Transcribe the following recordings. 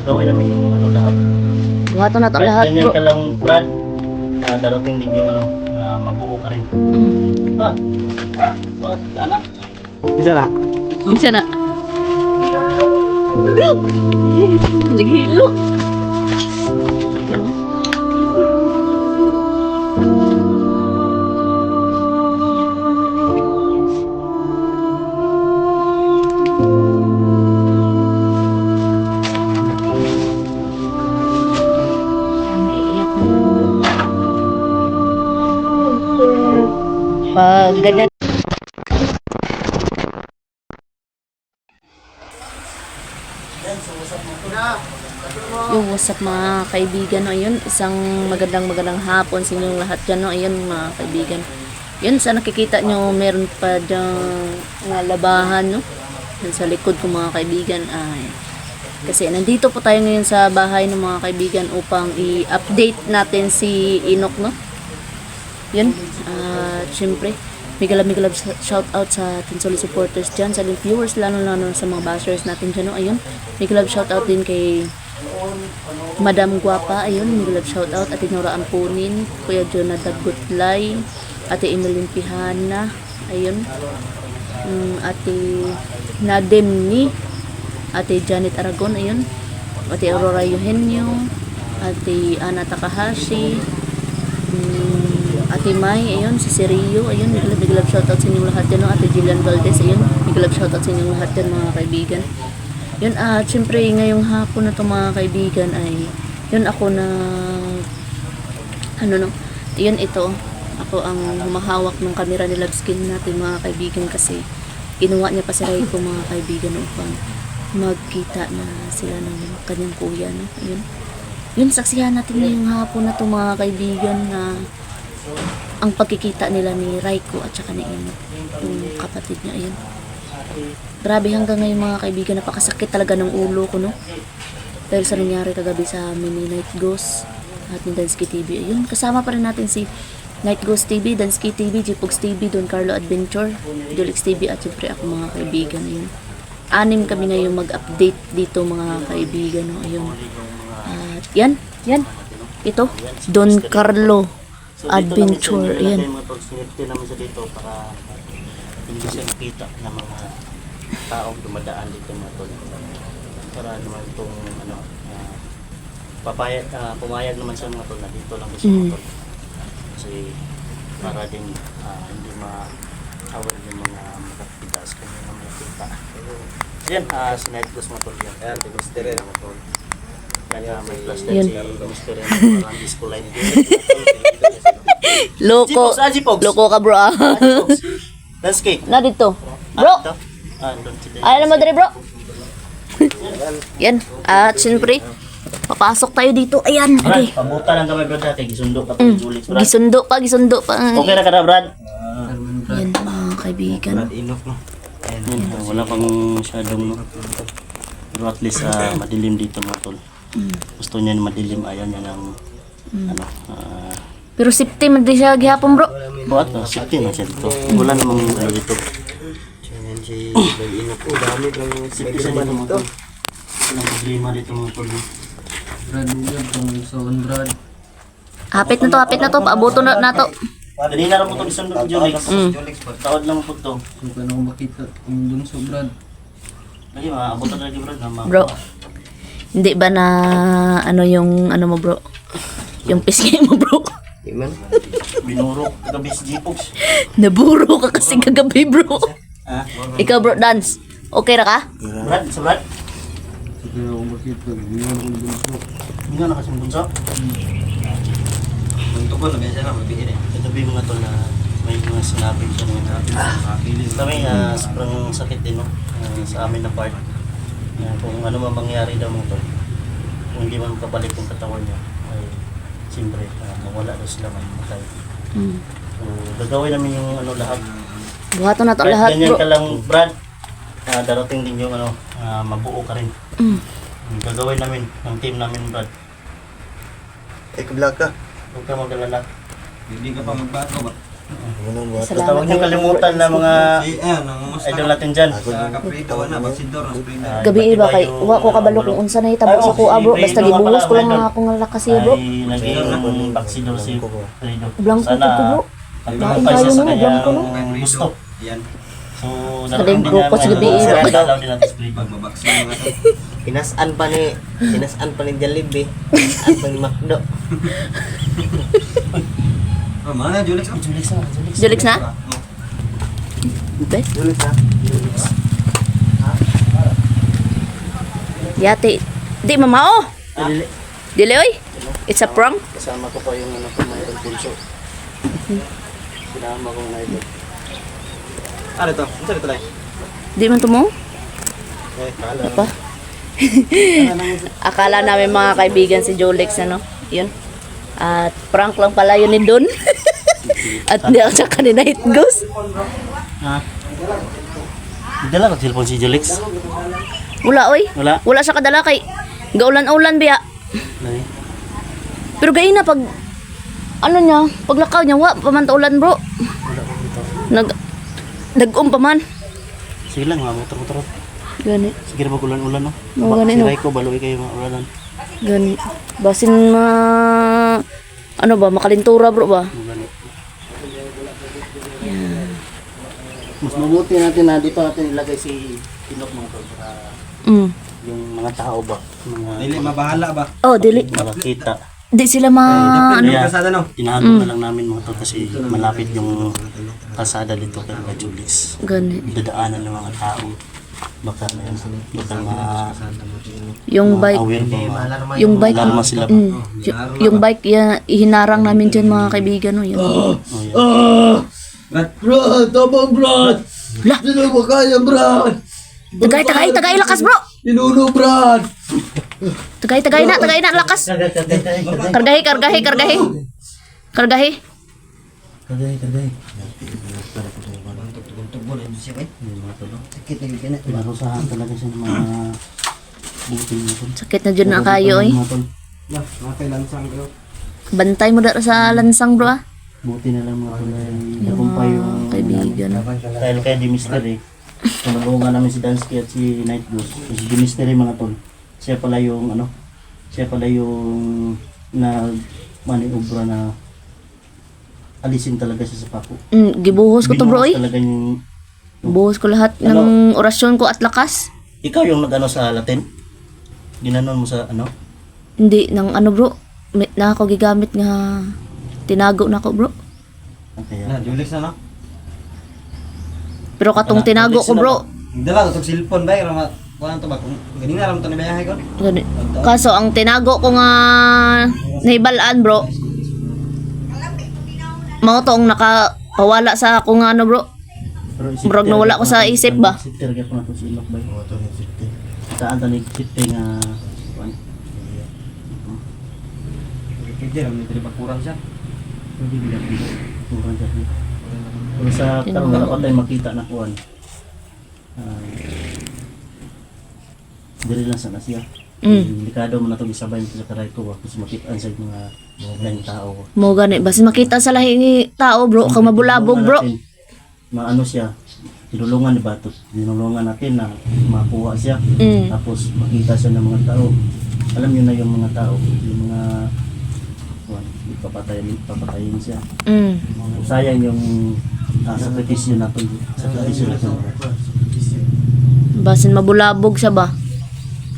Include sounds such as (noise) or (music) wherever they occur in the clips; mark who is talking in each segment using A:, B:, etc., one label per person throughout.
A: gagawin namin yung ano lahat.
B: Buhato na to
A: Kahit
B: lahat
A: ganyan
B: bro.
A: ka lang, Brad, ah, darating din yung ano, ah, mabuo ka rin. Ah, ah, wala na.
C: Isa na.
B: Isa na. Naghilo. Pag ganyan Yung what's up mga kaibigan, no? Ayun, isang magandang magandang hapon sa inyong lahat dyan, no? Ayun, mga kaibigan. Yun, sa nakikita nyo, meron pa dyang mga labahan, no? Dun sa likod ko mga kaibigan, ay... Kasi nandito po tayo ngayon sa bahay ng mga kaibigan upang i-update natin si Inok, no? Yun, at syempre, Miguel Miguel shout out sa Tinsoli supporters dyan, sa viewers, lalo lalo sa mga bashers natin dyan, no? Ayun, Miguel shout out din kay Madam Guapa, ayun, Miguel shout out, Ate Nora Ampunin, Kuya Jonathan Gutlay, Ate Emeline Pihana, ayun, mm, Ate Nademni, Ate Janet Aragon, ayun, Ate Aurora Eugenio, Ate Ana Takahashi, Ate Mai, ayun, si Sirio, ayun, big love, shoutout sa inyong lahat yan, no? Ate Jillian Valdez, ayun, big love shoutout sa inyong lahat yan, mga kaibigan. Yun, at syempre, ngayong hapon na to mga kaibigan ay, yun ako na, ano no, yun ito, ako ang humahawak ng kamera ni Love Skin natin mga kaibigan kasi, ginawa niya pa si Ray ko mga kaibigan upang magkita na sila ng kanyang kuya, no? Yun. Yun, saksihan natin ngayong hapon na to mga kaibigan na ang pagkikita nila ni Raiko at saka ni Ino, yung kapatid niya, ayun. Grabe hanggang ngayon mga kaibigan, napakasakit talaga ng ulo ko, no? Dahil sa nangyari kagabi sa mini Night Ghost at ni Dansky TV. Ayun, kasama pa rin natin si Night Ghost TV, Dansky TV, Jipogs TV, Don Carlo Adventure, Julix TV at syempre ako mga kaibigan. Ayun. Anim kami ngayon mag-update dito mga kaibigan. No? Ayun. At yan, yan. Ito, Don Carlo
A: So, dito
B: Adventure. Ayan.
A: ilagay mga tol, sinirte namin sa dito para hindi siya makita ng mga taong dumadaan dito mga tol. Para naman itong ano, ah, papayag, ah, pumayag naman siya mga tol na dito lang siya
B: Mm.
A: mga tol. Kasi para din ah, hindi ma-awal yung mga magkapidas kung yung mga kita. Pero, ayan, uh, sinight ko mga tol yan. Ayan, Mr. Ren mga tol. Kaya may plus
B: Yun.
A: si Mr. Disco light. (laughs)
B: Loko.
A: Jipogs, ah.
B: Loko ka bro ah.
A: Landscape.
B: Na dito. Bro,
A: Ah, ito. Ah, doon si Dave.
B: alam mo dali bro. (laughs) yan. At syempre, papasok tayo dito. Ayan.
A: Brad,
B: Okay.
A: pabuta lang kami Brad dati. Gisundo ka pa
B: Mm.
A: mm. Julix, Brad.
B: Gisundo pa, gisundo pa.
A: Okay na ka na, Brad?
B: Yan mga kaibigan.
A: Inok no. Ayun, ah, wala pang masyadong no. Pero at least ah, madilim dito mga tol. Gusto niya na madilim, ayaw niya ng ano, ah,
B: Pero safety man di siya gihapon bro.
A: buhat na, safety na siya dito. Wala namang ano dito.
C: Ko, dami lang
A: Safety siya dito mga tol. Walang problema dito mga tol.
C: Brad, yun, kung soon, Brad.
B: Hapit na to, hapit na to. Paabuto na na to.
A: Dali na lang po itong isundo ni Julix.
B: Mm.
A: Tawad lang po ito.
C: Kung paano ko makita kung dun so, Brad.
A: Lagi, maabutan na lagi Brad. na ma-
B: Bro. Hindi ba na ano yung ano mo bro? Yung pisngi mo bro.
C: Iman?
A: Binurok gabi si Jipogs.
B: Naburo ka kasi kagabi bro.
A: Ha?
B: Ikaw bro, dance. Okay na ka?
A: Brad, sa Brad?
C: Sige ako makita, hindi ko dun so.
A: Hindi nga nakasimbunso.
C: Punto ko, nabiyan siya na, mabigyan eh.
A: Yung mga tol na may mga sinabi siya mga natin. Kami, ah, sobrang sakit din, no? Ah, sa amin na part. Ah, kung ano man mangyari daw mga tol, kung hindi man kabalik yung katawan niya, siyempre, ah, mawala daw sila mamatay.
B: Hmm.
A: So, gagawin namin yung ano lahat.
B: Buhato na to
A: Kahit
B: lahat
A: ganyan
B: bro.
A: ka lang, Brad, ah, darating din yung ano, ah, mabuo ka rin.
B: Mm.
A: Gagawin namin, ng team namin, Brad.
C: Eh, kablag ka.
A: Huwag ka mag-alala.
C: Hindi ka pa magbago ba?
B: Salamat
A: Tawag niyo kalimutan na mga
C: ang mas
A: idol natin dyan.
C: Sa kaprito, na, baksidor, na springer.
B: Gabi iba kay wa ko kabalo kung unsa na hitabo sa kuha bro basta gibuhos ko lang mga akong lakas siya bro.
A: Ay naging baksidor si Fredo.
B: Blanco
A: Sana
B: ko, bro.
A: pagpapay siya sa kanyang gusto.
C: Yan.
A: So, narating
B: linggo ko, sa gabi, iba.
A: sa dalaw din natin.
C: Pagbabaksyon mga to.
D: Pinasaan pa ni Pinasaan pa ni Jollibee. Pinasaan pa ni Macdo. (laughs)
C: Mana Julex
A: na.
B: Julix na?
C: Oh.
B: Be?
D: Dulit ha.
B: Yate. Di mamao.
A: Dili.
B: Dili oy. It's a prank.
A: Kasama ko pa yung ano ko, Michael Pulso. Sinama ko na ito.
C: Ano to? Ano to lang?
B: Di man tumo.
C: Eh, kala.
B: Apa? (laughs) Akala namin mga kaibigan si Jolex ano. Yun. At prank lang pala yun ni Don. (laughs) At hindi ako siya kanina hit ghost.
A: Ha? Dala ko cellphone si Julex.
B: Wala oy.
A: Wala.
B: Wala siya kadala kay gaulan-ulan biya. Pero gayon na pag ano niya, paglakaw niya, wa pa man taulan bro. Nag nag-um pa man.
A: Sige lang, mga motor-motor.
B: Gani,
A: Sige na ulan-ulan, no? Ba-
B: ganun,
A: Si
B: no?
A: Raiko, baloy kayo mga ulanan.
B: Gani. Basin ma ano ba, makalintura bro ba?
A: Ulan. Mas mabuti natin na dito natin ilagay si Pinok mga tol para
B: Mm.
A: yung mga tao ba, mga
C: Dili, mabahala ba?
B: Oh, dili.
A: makakita.
B: Di sila ma
C: Ano
B: ano.
C: kasada no?
A: Tinago na lang namin mga tol kasi malapit yung kalsada dito kay Julis.
B: Gani.
A: Dadaanan ng mga tao. Baka baka ma
B: Yung bike,
A: aware ba ma
B: yung bike.
A: alarma sila ba?
B: Mm, yung bike ya, ihinarang namin dyan mga kaibigan no. Yun.
A: Oh, yan.
D: Brad, tabang Brad.
B: Lah.
D: Sino ba kaya Brad?
B: Tagay, tagay, tagay lakas bro.
D: Inuno Brad.
B: Tagay, tagay na, tagay na lakas. Kargahi, kargahi, kargahi. Kargahi.
A: Kagay, kagay.
C: Sakit na yung ganit.
A: Pinarusahan talaga siya ng mga buti mga tol.
B: Sakit na dyan na kayo eh.
A: Mga tol.
C: Bah, nakailansang ko.
B: Bantay mo dara sa lansang bro ah.
A: Buti na lang mga tol ay nakumpay yung
B: Kaibigan.
A: Dahil kay di mystery. Tulungan namin si Dansky at si Night Ghost. Si di mystery mga tol. Siya pala yung ano, siya pala yung na maniobra na alisin talaga siya sa pako.
B: Mm, gibuhos ko to bro eh.
A: Binuhos talaga yung
B: Buhos ko lahat ng orasyon ko at lakas.
A: ikaw yung nag-ano sa Latin. Ginanon mo sa ano?
B: Hindi, nang ano bro. May, na ako gigamit nga tinago na ako bro.
A: Kaya
C: Na, Julex na no?
B: Pero katong tinago ko bro.
C: Dala ko itong cellphone ba? Rama, wala to ba? Kung ganing na ram to ni bayahe ko.
B: Gani. Kaso ang tinago ko nga nahibalaan bro. Mga to ang nakapawala sa ako nga ano bro. Murag nawala ko sa isip ba?
A: Sifter ka pa na to si Ilok ba? Oo, to yung sifter. Saan tani sifter nga?
C: Pwede ram nito ba kurang siya?
A: Kurang siya. Pero sa karon wala tayo makita na kuwan. Ah, dili lang sana siya.
B: Mm.
A: Delikado mo na itong isabay sa karay ko. Kasi makita sa mga mga tao.
B: Mo gani basin makita sa lahi tao bro kang mabulabog bro.
A: Natin, Maano siya, tinulungan ni Bato. Tinulungan natin na makuha siya.
B: Mm.
A: Tapos makita siya ng mga tao. Alam niyo na yung mga tao, yung mga kuwan, ipapatayin, papatayin siya.
B: Mm.
A: Sayang yung uh, sakripisyo natin. Sakripisyo natin.
B: Basin mabulabog siya ba?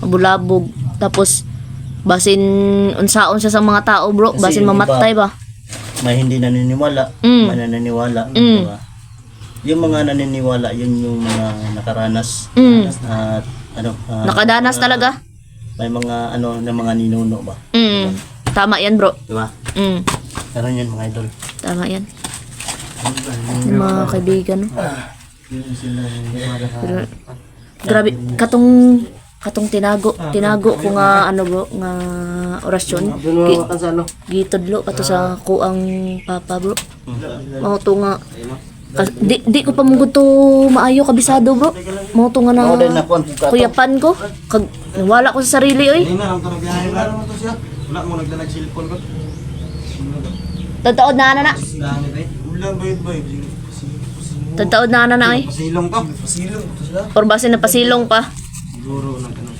B: Mabulabog. Tapos basin unsaon siya sa mga tao bro,
A: Kasi
B: basin
A: iba-
B: mamatay ba?
A: May hindi naniniwala,
B: Mm.
A: may naniniwala.
B: Mm.
A: Diba? Yung mga naniniwala, yun yung mga nakaranas.
B: Mm.
A: At ano, ah,
B: Nakadanas
A: mga-
B: talaga.
A: May mga ano na mga ninuno ba?
B: Mm. Tama yan bro.
A: Di ba?
B: Mm.
A: Karon yun mga idol.
B: Tama yan. Yung mga kaibigan.
A: sila
B: Pero, grabe, katong katong tinago, tinago ko nga ano bro, nga orasyon.
D: Ano?
B: gitudlo kato sa kuang papa bro. Mao to nga kas- di, di ko pa mong to maayo kabisado bro. Mao to nga na
A: Ako ka
B: kuyapan ko. Kag wala ko sa sarili oy.
C: Ano? Wala mo nagdalag cellphone ko.
B: Totoo na na na.
C: Eh?
B: Na na na ay.
C: Pasilong to. Pasilong
B: base na pasilong pa.
C: Siguro na ganun.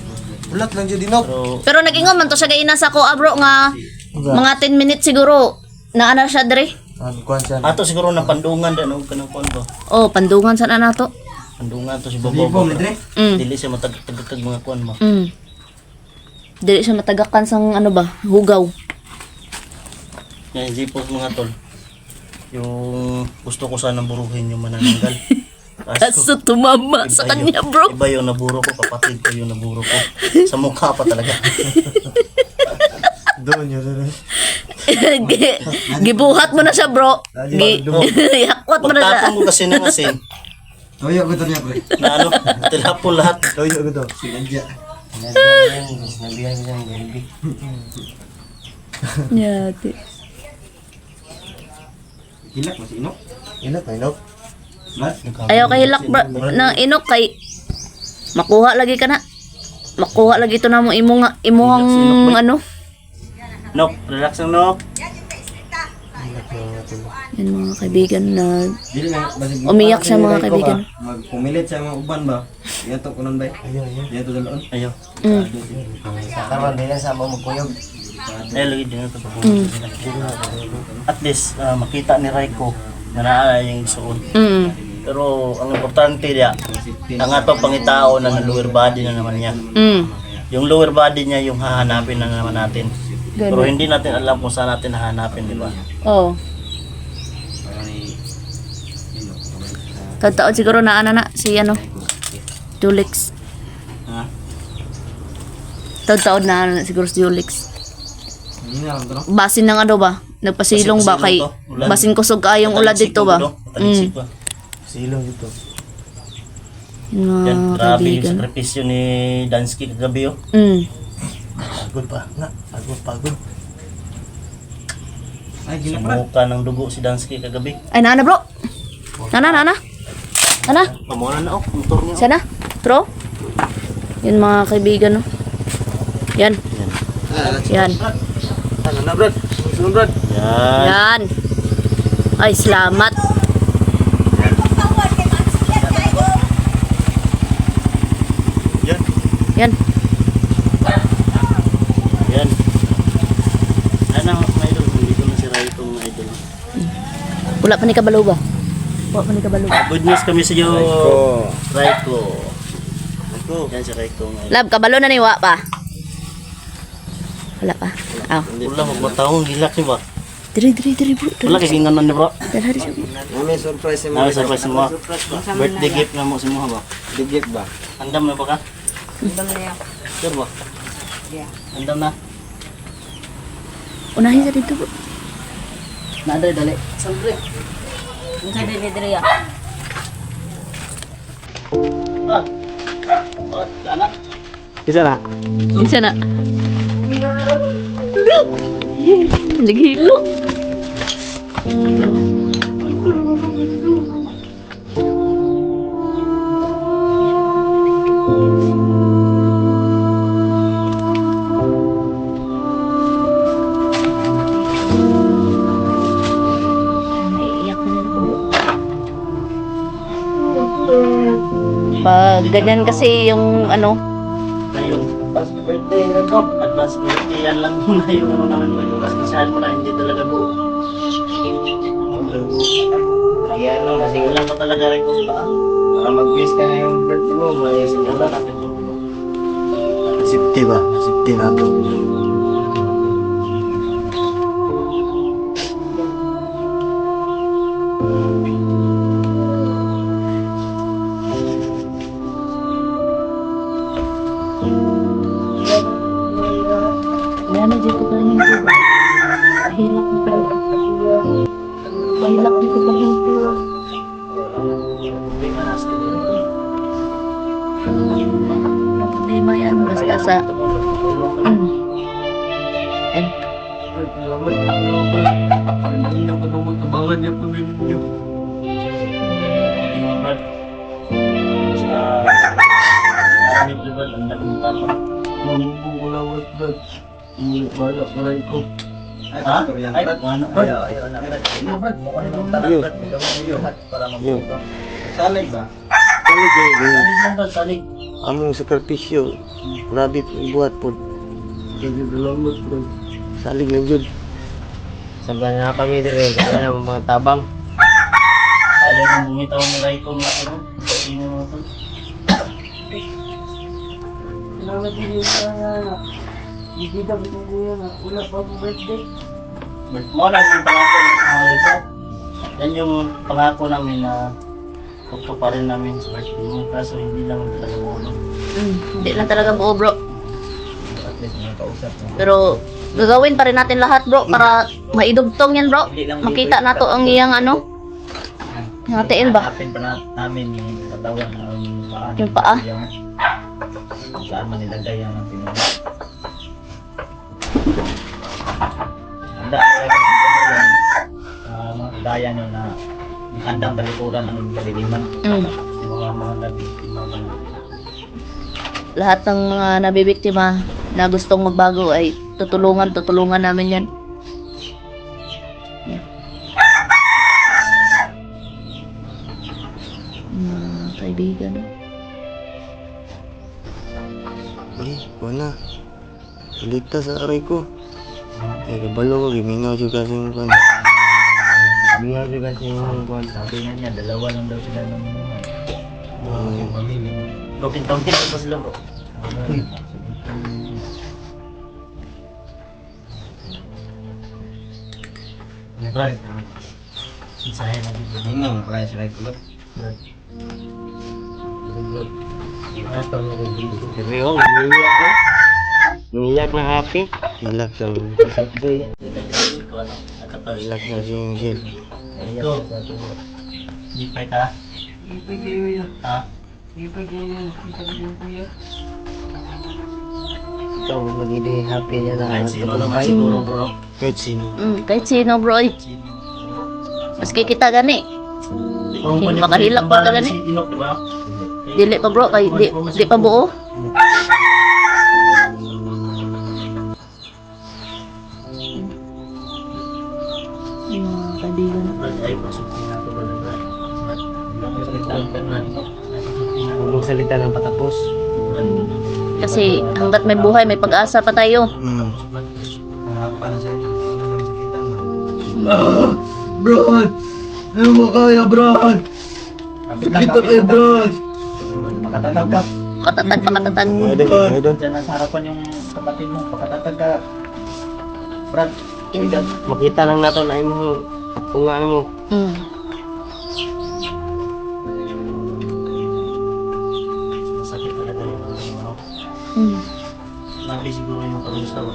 C: Ulat lang dyan dinok.
A: Pero
B: nag-ingon man to siya gaina sa ko bro nga mga 10 minutes siguro na ana siya dire.
C: Ang kuhan siya.
A: ato siguro na pandungan din og kanang kuan ba.
B: Oh, pandungan sa na to.
A: Pandungan to si Bobo.
C: medre.
B: Mm.
A: Dili siya matagtag mga kuan mo.
B: Mm. Dili siya matagakan sang ano ba, hugaw.
A: Yan, hindi po mga tol. Yung gusto ko sana buruhin yung manananggal. (laughs)
B: Kaso tumama sa kanya,
A: yun.
B: bro.
A: Iba yung naburo ko, kapatid ko yung naburo ko. Sa mukha pa talaga. (laughs)
C: Doon yun.
B: Gibuhat mo na siya, bro. Gi (laughs) Yakwat mo na siya.
A: Pagtapon ko kasi ng asin,
C: Toyo ko to niya, pre.
A: ano, tilapon lahat.
C: Toyo ko to. Sinadya.
D: Sinabihan ko siyang Jollibee.
B: Yati.
C: Hilak, mas inok. Hilak, inok. Mas?
B: Ayaw kay hilak bro, ng inok kay makuha lagi ka na. Makuha lagi ito na mo imo nga imuhang ano.
A: Nok, relax lang, Nok.
B: Yan mga kaibigan na
C: Dili na, basig
B: Umiyak siya, mga kaibigan.
C: Magpumilit sa mga uban ba? Yan to kunon ba? Ayaw, ayaw. Yan to dalon.
B: Mm,
D: Karon din lang sa mo magkuyog.
A: Lagi din ito. At least, ah, makita ni Raiko na naala yung isuon.
B: mm,
A: Pero ang importante niya, ang ato pangitao na ng lower body na naman niya.
B: mm.
A: Yung lower body niya yung hahanapin na naman natin. Pero
B: Ganun.
A: hindi natin alam kung saan natin hahanapin, di ba?
B: Oh. Tataon siguro na ano na si ano. Julix.
A: Ha?
B: Tataon na ano na siguro si Julix.
C: No?
B: Basin ng ano ba? Nagpasilong ba kay
A: Basin- ulan.
B: kusog kayong ulad
A: Mataliksik
B: dito ba?
A: no?
B: Mm.
C: Silong dito.
B: Yung mga
A: Yan, grabe yung sakripisyo ni Dansky kagabi oh.
B: Mm.
A: Pagod pa, na. Pagod, pagod.
C: Ay, ginapra.
A: Sumuka ng dugo si Dansky kagabi.
B: Ay, nana bro. Nana, nana. Nana,
A: Pamulan na oh, motor niya. oh.
B: sana. Bro. Yan mga kaibigan, no. Yan. Yan.
A: Yan.
B: Yan. Ay, salamat.
A: Yan.
B: Yan.
A: Yan. Ano, mga idol, hindi ko na si Ray itong mga idol.
B: Wala pa ni kabalo ba? Wala pa ni kabalo.
A: Good news kami sa iyo.
C: Raiko.
A: Raiko. Yan si Raiko idol.
B: Lab, kabalo na ni wa pa. Wala pa. Aw.
A: Wala, magmatawang gilak ni ba?
B: Diri, diri, diri, bro.
A: Wala, kikinganan ni bro.
B: Dali, dali.
C: May surprise
A: Ano surprise mo? Birthday gift na mo si mo ba?
C: Digit ba?
A: Andam na ba ka? Andam na yan. Sure ba? Yeah. Andam na.
B: Unahin sa dito, bro.
A: Naday, dali. Ah. Oh, anak.
C: Isa na.
B: Isa na. Naghilo. Naiiyak ganyan kasi yung ano,
A: Ngayon, advance birthday na ko. Advance birthday yan lang muna yung ano naman mo. Yung kasikasahan mo na hindi talaga buo.
C: Ayan lang, kasi
A: Wala pa talaga rin kung saan.
C: para mag-wish ka na yung birthday mo, may
A: natin kung
C: Safety ba? Safety na to.
A: Salig ba?
C: Salig eh.
A: Salig.
C: Among sakripisyo. Grabe po ibuhat po. Salig lang yun.
D: Sabi na kami dire, kaya na mga tabang.
A: Ayaw nang bumitaw ni Raiko na ano. Sino mo ito?
E: Salamat din sa hindi daw itong kuya na wala pa akong birthday.
A: Mo lang yung pangako ng mga Raiko. Yan yung pangako namin na pagpaparin namin sa birthday mo. Kaso hindi lang talaga mo.
B: Mm, hindi lang talaga buo bro.
A: Least nakakausap mo.
B: Pero gagawin pa rin natin lahat bro para maidugtong yan bro. Makita nato ang iyang ano. Ngatiin ba?
A: Hanapin pa na, namin yung katawan ng paa.
B: Yung paa?
A: Yung, saan man nilagay ang pinuha. Handa. Uh, mga gaya nyo na handang talikuran ang kaliliman.
B: Mm.
A: Yung mga mga nabiktima.
B: Lahat ng mga nabibiktima na gustong magbago ay tutulungan, tutulungan namin yan. Mga kaibigan.
C: Ay, wala. Ligtas sa aray ko. Eh, kabalo ko, gimingaw siya kasi yung kan.
D: Bingaw siya kasi yung kwan.
A: Sabi nga niya, dalawa lang daw sila ng mga
C: Mm.
A: pamilya. Broken town din pa sila bro. Right. Dito.
C: Sabi ko, umiiyak ko. Umiiyak na happy. Hilak sa Hilak na si Angel.
A: Ito. Lipay ka?
E: Ipag kayo
A: Ha?
E: Ipag kayo Ipag kayo kuya.
D: Ito, magiging happy niya na.
A: Kahit sino naman siguro bro.
C: Kahit sino.
B: Mm, kahit sino bro eh. Maski kita gani. Hindi makahilak pa talaga ni.
A: Si Inok, di ba?
B: Dili pa bro, kay di, di pa buo. Mga kaibigan.
A: Ay, pasukin natin ba na
D: Huwag mong salita ng patapos.
B: Kasi hanggat may buhay, may pag-asa pa tayo.
C: Mm.
E: Bron! Ano mo kaya, Bron? Dito kayo, Bron!
A: Makatatag ka.
B: Katatag pa katatag.
C: Pwede, pwede.
A: Diyan na sa harapan yung kapatid mo. Pakatatag ka. Brad.
D: Makita lang nato na mo kung ano mo.
B: Mm.
A: Karusawa.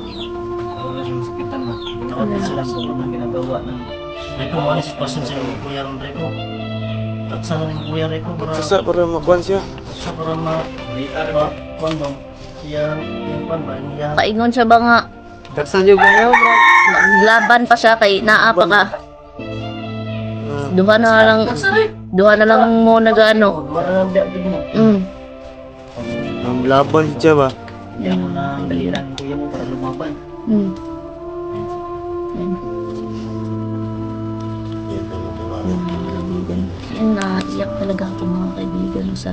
A: Ano yung sakitan mo? Nakapit sila sa mga ginagawa ng Rico, ano si Pasun sa Kuya Rico? At sa ng Kuya Rico para
C: Sasa para makuhan siya.
A: sa para ma pa kuan ba? Siya yung kuan ba niya
B: Paingon siya ba nga,
D: Taksan yung kayo, bro.
B: maglaban pa siya kay naa pa ka. Duha na lang, duha na lang mo nagano. Mm.
C: Ang laban siya ba?
A: Yan mo na daliran ng kuya mo para lumaban.
B: Mm. Yan. Yan na iyak talaga ako mga kaibigan sa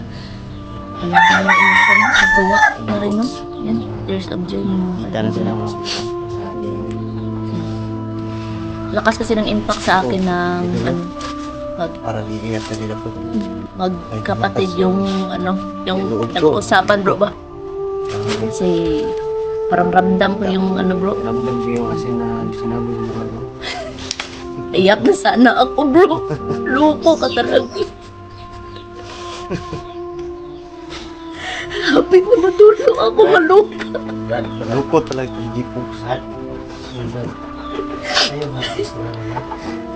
B: alam ko na yung nagawa na rin no. Yan, tears of joy mga
C: mo.
B: Lakas kasi ng impact sa akin ng ano, mag,
C: Para iingat na po.
B: magkapatid yung ano, yung nag-uusapan bro ba? Kasi parang ramdam ko yung ano bro,
C: Ramdam ko yung kasi na sinabi mo ano.
B: iyak na sana ako bro. Luko ka talaga. Happy na matulog ako malupa.
C: Lukot talaga yung gipok.
A: Ayaw nga gusto na nila.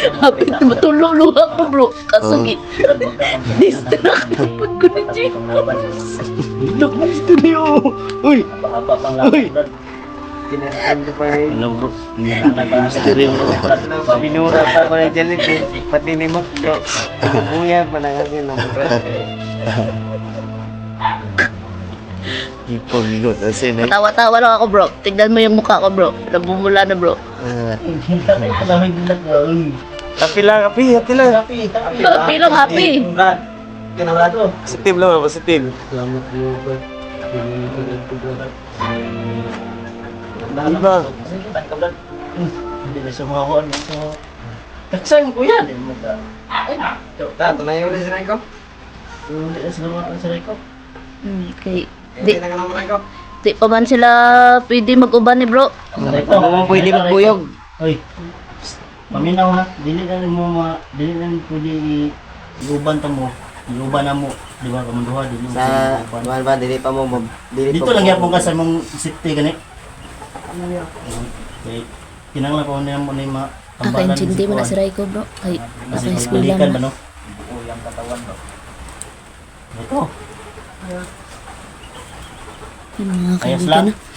B: Happy na matulog lang ako bro. Kaso
C: Oh.
B: gi- distract pag ko ni
A: laban.
C: Gusto niyo! Uy!
D: Ko rin.
C: Ano bro?
A: Na stereo. Brad.
D: Binura pa ko ng jalit eh. Pati ni Mak. Kuya pa na kasi ng
C: Gipok, gigot. Kasi na
B: Tawa-tawa lang ako bro. Tignan mo yung mukha ko bro. Nabumula na bro.
C: Ah,
A: Uy.
C: Happy lang, happy, happy lang.
A: Happy, happy.
B: Happy lang, happy.
A: Brad, kinawala
C: Positive lang, positive.
E: Salamat po ba? Ko ba?
C: Diba?
A: Hindi na sumakuan. So, taksang ko yan.
D: Tato na yung ulit ko.
A: Hindi na sumakuan sa Rico.
B: Hmm, kay di,
D: na ko.
B: di pa man sila pwede mag-uban ni bro.
D: Ano mo pwede magbuyog?
A: Oy. Paminaw ha. Dili na mo ma... Dili na rin pwede iuban ta mo. Iuban na mo. Di ba? Kamunduha. Dili mo
D: Sa, mahal ba, dili pa mo, dili
A: Dito lang
D: mo-
A: yapon ka sa mong safety gani. Okay. Kinanglan mo na mo na yung mga
B: Nakaintindi mo na si Raiko bro. Kay
A: Kasi
B: naka-school
A: balikan
B: lang
A: ba
B: na.
A: no? Ito.
B: Yung mga
A: Ayos
B: kaibigan
A: lang.
B: na.